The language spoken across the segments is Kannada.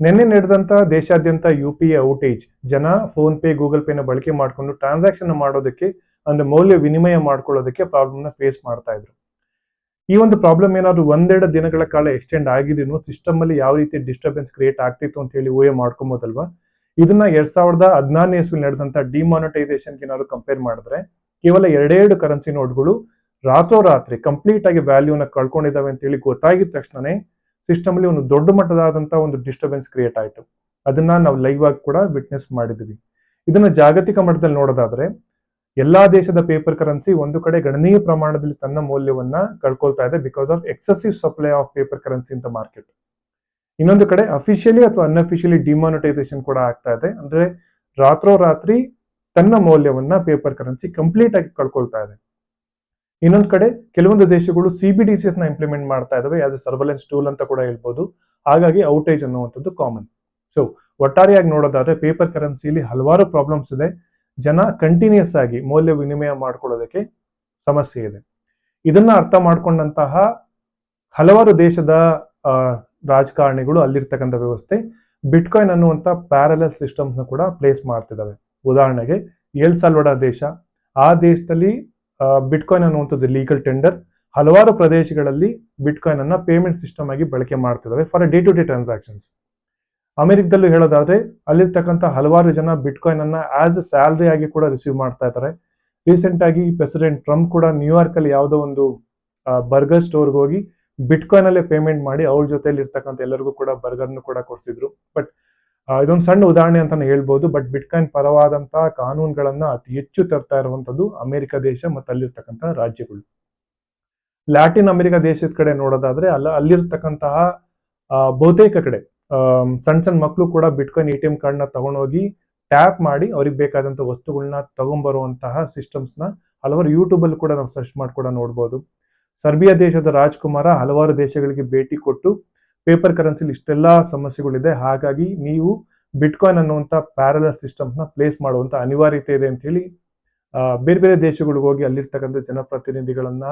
ನಿನ್ನೆ ನಡೆದಂತ ದೇಶಾದ್ಯಂತ ಯು ಪಿ ಐ ಔಟೇಜ್ ಜನ ಫೋನ್ ಪೇ ಗೂಗಲ್ ಪೇನ ಬಳಕೆ ಮಾಡಿಕೊಂಡು ಟ್ರಾನ್ಸಾಕ್ಷನ್ ಮಾಡೋದಕ್ಕೆ ಅಂದ್ರೆ ಮೌಲ್ಯ ವಿನಿಮಯ ಮಾಡ್ಕೊಳ್ಳೋದಕ್ಕೆ ಪ್ರಾಬ್ಲಮ್ನ ಫೇಸ್ ಮಾಡ್ತಾ ಇದ್ರು. ಈ ಒಂದು ಪ್ರಾಬ್ಲಮ್ ಏನಾದ್ರು ಒಂದೆರಡು ದಿನಗಳ ಕಾಲ ಎಕ್ಸ್ಟೆಂಡ್ ಆಗಿದ್ರು ಸಿಸ್ಟಮ್ ಅಲ್ಲಿ ಯಾವ ರೀತಿ ಡಿಸ್ಟರ್ಬೆನ್ಸ್ ಕ್ರಿಯೇಟ್ ಆಗ್ತಿತ್ತು ಅಂತ ಹೇಳಿ ಊಹೆ ಮಾಡ್ಕೊಬೋದಲ್ವಾ? ಇದನ್ನ ಎರಡ್ ಸಾವಿರದ ಹದಿನಾರನೇ ಇಸ್ವಿ ನಡೆದಂತ ಡಿಮಾನಿಟೈಸೇಷನ್ ಏನಾದ್ರು ಕಂಪೇರ್ ಮಾಡಿದ್ರೆ, ಕೇವಲ ಎರಡೆರಡು ಕರೆನ್ಸಿ ನೋಟ್ಗಳು ರಾತ್ರೋರಾತ್ರಿ ಕಂಪ್ಲೀಟ್ ಆಗಿ ವ್ಯಾಲ್ಯೂನ ಕಳ್ಕೊಂಡಿದ್ದಾವೆ ಅಂತ ಹೇಳಿ ಗೊತ್ತಾಗಿದ ತಕ್ಷಣನೇ ಸಿಸ್ಟಮ್ ಅಲ್ಲಿ ಒಂದು ದೊಡ್ಡ ಮಟ್ಟದಾದಂತ ಒಂದು ಡಿಸ್ಟರ್ಬೆನ್ಸ್ ಕ್ರಿಯೇಟ್ ಆಯಿತು. ಅದನ್ನ ನಾವು ಲೈವ್ ಆಗಿ ಕೂಡ ವಿಟ್ನೆಸ್ ಮಾಡಿದ್ವಿ. ಇದನ್ನ ಜಾಗತಿಕ ಮಟ್ಟದಲ್ಲಿ ನೋಡೋದಾದ್ರೆ, ಎಲ್ಲಾ ದೇಶದ ಪೇಪರ್ ಕರೆನ್ಸಿ ಒಂದು ಕಡೆ ಗಣನೀಯ ಪ್ರಮಾಣದಲ್ಲಿ ತನ್ನ ಮೌಲ್ಯವನ್ನ ಕಳ್ಕೊಳ್ತಾ ಇದೆ because of excessive supply of paper currency ಅಂತ ಮಾರ್ಕೆಟ್ ಇನ್ನೊಂದು ಕಡೆ ಅಫಿಷಿಯಲಿ ಅಥವಾ ಅನ್ಅಫಿಷಿಯಲಿ ಡಿಮಾನಿಟೈಸೇಷನ್ ಕೂಡ ಆಗ್ತಾ ಇದೆ. ಅಂದ್ರೆ ರಾತ್ರೋರಾತ್ರಿ ತನ್ನ ಮೌಲ್ಯವನ್ನ ಪೇಪರ್ ಕರೆನ್ಸಿ ಕಂಪ್ಲೀಟ್ ಆಗಿ ಕಳ್ಕೊಳ್ತಾ ಇದೆ. ಇನ್ನೊಂದು ಕಡೆ ಕೆಲವೊಂದು ದೇಶಗಳು ಸಿ ಬಿ ಡಿ ಸಿ ನ ಇಂಪ್ಲಿಮೆಂಟ್ ಮಾಡ್ತಾ ಇದಾವೆ ಆಸ್ ಎ ಸರ್ವಲೆನ್ಸ್ ಟೂಲ್ ಅಂತ ಕೂಡ ಹೇಳ್ಬೋದು. ಹಾಗಾಗಿ ಔಟೇಜ್ ಅನ್ನುವಂಥದ್ದು ಕಾಮನ್ ಸೊ ಒಟ್ಟಾರೆಯಾಗಿ ನೋಡೋದಾದ್ರೆ ಪೇಪರ್ ಕರೆನ್ಸಿಲಿ ಹಲವಾರು ಪ್ರಾಬ್ಲಮ್ಸ್ ಇದೆ. ಜನ ಕಂಟಿನ್ಯೂಸ್ ಆಗಿ ಮೌಲ್ಯ ವಿನಿಮಯ ಮಾಡ್ಕೊಳ್ಳೋದಕ್ಕೆ ಸಮಸ್ಯೆ ಇದೆ. ಇದನ್ನ ಅರ್ಥ ಮಾಡ್ಕೊಂಡಂತಹ ಹಲವಾರು ದೇಶದ ರಾಜಕಾರಣಿಗಳು ಅಲ್ಲಿರ್ತಕ್ಕಂಥ ವ್ಯವಸ್ಥೆ ಬಿಟ್ಕಾಯಿನ್ ಅನ್ನುವಂಥ ಪ್ಯಾರಲಲ್ ಸಿಸ್ಟಮ್ಸ್ನ ಕೂಡ ಪ್ಲೇಸ್ ಮಾಡ್ತಿದ್ದಾವೆ ಉದಾಹರಣೆಗೆ ಎಲ್ ಸಾಲ್ವಡ ದೇಶ. ಆ ದೇಶದಲ್ಲಿ ಬಿಟ್ಕಾಯಿನ್ ಅನ್ನುವಂಥದ್ದು ಲೀಗಲ್ ಟೆಂಡರ್ ಹಲವಾರು ಪ್ರದೇಶಗಳಲ್ಲಿ ಬಿಟ್ಕಾಯಿನ್ ಅನ್ನ ಪೇಮೆಂಟ್ ಸಿಸ್ಟಮ್ ಆಗಿ ಬಳಕೆ ಮಾಡ್ತಿದ್ದಾವೆ for day to day transactions ಅಮೆರಿಕದಲ್ಲೂ ಹೇಳೋದಾದ್ರೆ ಅಲ್ಲಿರ್ತಕ್ಕಂಥ ಹಲವಾರು ಜನ ಬಿಟ್ಕಾಯಿನ್ ಅನ್ನ ಆಸ್ ಎ ಸ್ಯಾಲ್ರಿ ಆಗಿ ಕೂಡ ರಿಸೀವ್ ಮಾಡ್ತಾ ಇದ್ದಾರೆ. ರೀಸೆಂಟ್ ಆಗಿ ಪ್ರೆಸಿಡೆಂಟ್ ಟ್ರಂಪ್ ಕೂಡ ನ್ಯೂಯಾರ್ಕ್ ಅಲ್ಲಿ ಯಾವುದೋ ಒಂದು ಬರ್ಗರ್ ಸ್ಟೋರ್ಗೆ ಹೋಗಿ ಬಿಟ್ಕಾಯಿನ್ ಅಲ್ಲೇ ಪೇಮೆಂಟ್ ಮಾಡಿ ಅವ್ರ ಜೊತೆಲಿ ಇರ್ತಕ್ಕಂಥ ಎಲ್ಲರಿಗೂ ಕೂಡ ಬರ್ಗರ್ನು ಕೂಡ ಕೊಡ್ತಿದ್ರು. ಬಟ್ ಇದೊಂದು ಸಣ್ಣ ಉದಾಹರಣೆ ಅಂತಾನೆ ಹೇಳ್ಬೋದು ಬಟ್ ಬಿಟ್ಕಾಯಿನ್ ಪರವಾದಂತಹ ಕಾನೂನುಗಳನ್ನ ಅತಿ ಹೆಚ್ಚು ತರ್ತಾ ಇರುವಂತದ್ದು ಅಮೆರಿಕ ದೇಶ ಮತ್ತು ಅಲ್ಲಿರ್ತಕ್ಕಂತಹ ರಾಜ್ಯಗಳು. ಲ್ಯಾಟಿನ್ ಅಮೆರಿಕ ದೇಶದ ಕಡೆ ನೋಡೋದಾದ್ರೆ ಅಲ್ಲ, ಅಲ್ಲಿರ್ತಕ್ಕಂತಹ ಬಹುತೇಕ ಕಡೆ ಸಣ್ಣ ಸಣ್ಣ ಮಕ್ಕಳು ಕೂಡ ಬಿಟ್ಕಾಯಿನ್ ಎ ಟಿ ಎಂ ಕಾರ್ಡ್ನ ತಗೊಂಡೋಗಿ ಟ್ಯಾಪ್ ಮಾಡಿ ಅವ್ರಿಗೆ ಬೇಕಾದಂತ ವಸ್ತುಗಳನ್ನ ತಗೊಂಡ್ಬರುವಂತಹ ಸಿಸ್ಟಮ್ಸ್ನ ಹಲವಾರು ಯೂಟ್ಯೂಬಲ್ಲಿ ಕೂಡ ನಾವು ಸರ್ಚ್ ಮಾಡಿ ಕೂಡ ನೋಡ್ಬೋದು. ಸರ್ಬಿಯಾ ದೇಶದ ರಾಜ್ಕುಮಾರ ಹಲವಾರು ದೇಶಗಳಿಗೆ ಭೇಟಿ ಕೊಟ್ಟು ಪೇಪರ್ ಕರೆನ್ಸಿಲಿ ಇಷ್ಟೆಲ್ಲ ಸಮಸ್ಯೆಗಳಿದೆ. ಹಾಗಾಗಿ ನೀವು ಬಿಟ್ಕಾಯಿನ್ ಅನ್ನುವಂಥ ಪ್ಯಾರಲಲ್ ಸಿಸ್ಟಮ್ಸ್ನ ಪ್ಲೇಸ್ ಮಾಡುವಂತ ಅನಿವಾರ್ಯತೆ ಇದೆ ಅಂತ ಹೇಳಿ ಬೇರೆ ಬೇರೆ ದೇಶಗಳಿಗೆ ಹೋಗಿ ಅಲ್ಲಿರ್ತಕ್ಕಂಥ ಜನಪ್ರತಿನಿಧಿಗಳನ್ನ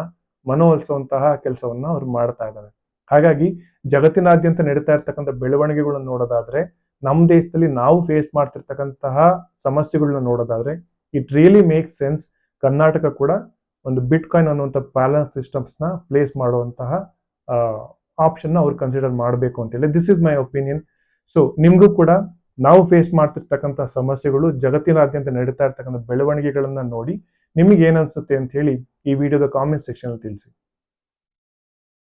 ಮನವೊಲಿಸುವಂತಹ ಕೆಲಸವನ್ನ ಅವ್ರು ಮಾಡ್ತಾ ಇದ್ದಾರೆ ಹಾಗಾಗಿ ಜಗತ್ತಿನಾದ್ಯಂತ ನಡೀತಾ ಇರ್ತಕ್ಕಂಥ ಬೆಳವಣಿಗೆಗಳನ್ನ ನೋಡೋದಾದ್ರೆ ನಮ್ಮ ದೇಶದಲ್ಲಿ ನಾವು ಫೇಸ್ ಮಾಡ್ತಿರ್ತಕ್ಕಂತಹ ಸಮಸ್ಯೆಗಳನ್ನ ನೋಡೋದಾದ್ರೆ it really make sense Karnataka ಕೂಡ ಒಂದು ಬಿಟ್ ಕಾಯಿನ್ ಅನ್ನುವಂಥ ಬ್ಯಾಲೆನ್ಸ್ ಸಿಸ್ಟಮ್ಸ್ನ ಪ್ಲೇಸ್ ಮಾಡುವಂತಹ ಆಪ್ಷನ್ನ ಅವ್ರು ಕನ್ಸಿಡರ್ ಮಾಡಬೇಕು ಅಂತೇಳಿ this is my opinion so ನಿಮಗೂ ಕೂಡ ನಾವು ಫೇಸ್ ಮಾಡ್ತಿರ್ತಕ್ಕಂಥ ಸಮಸ್ಯೆಗಳು ಜಗತ್ತಿನಾದ್ಯಂತ ನಡೀತಾ ಇರ್ತಕ್ಕಂಥ ಬೆಳವಣಿಗೆಗಳನ್ನು ನೋಡಿ ನಿಮಗೆ ಏನನ್ಸುತ್ತೆ ಅಂತ ಹೇಳಿ ಈ ವಿಡಿಯೋದ ಕಾಮೆಂಟ್ ಸೆಕ್ಷನ್ ಅಲ್ಲಿ ತಿಳಿಸಿ.